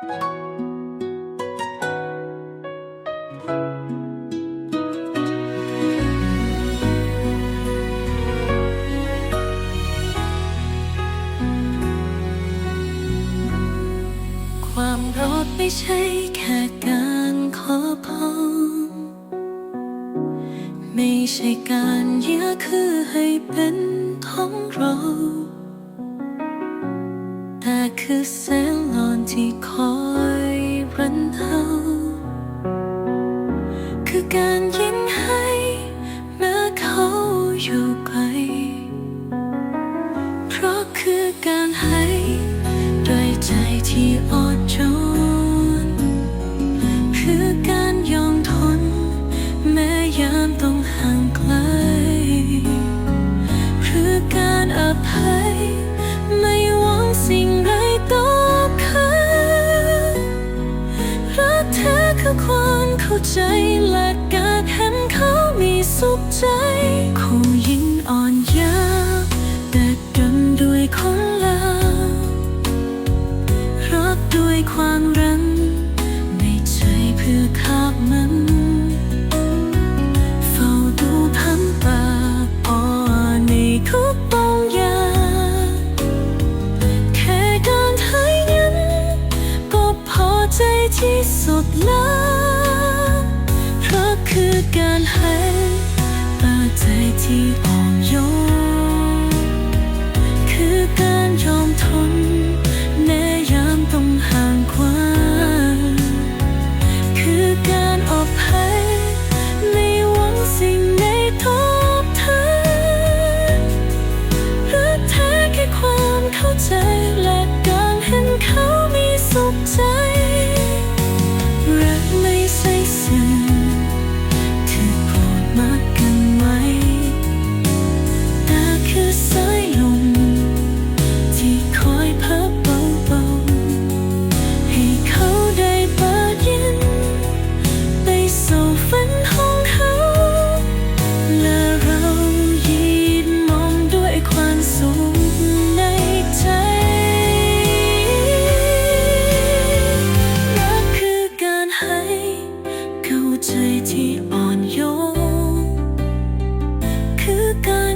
ความรักไม่ใช่แค่การขอพรไม่ใช่การเยื้อคือให้เป็นของเรา คือแสงนอนที่คอยรันเทาคือการยิ้มให้เมื่อเขาอยู่ไกล เพราะคือการให้ด้วยใจที่อ่อนโยนคือการยอมทน แม้ยามต้องห่างไกล คือการอภัย คือความเข้าใจและการเห็นเขามีสุขใจคู่ยิงอ่อนยาวแต่ดำด้วยคนละรักด้วยความรัก ที่สุดแล้วเพราะคือการให้เปิดใจที่อ่อน か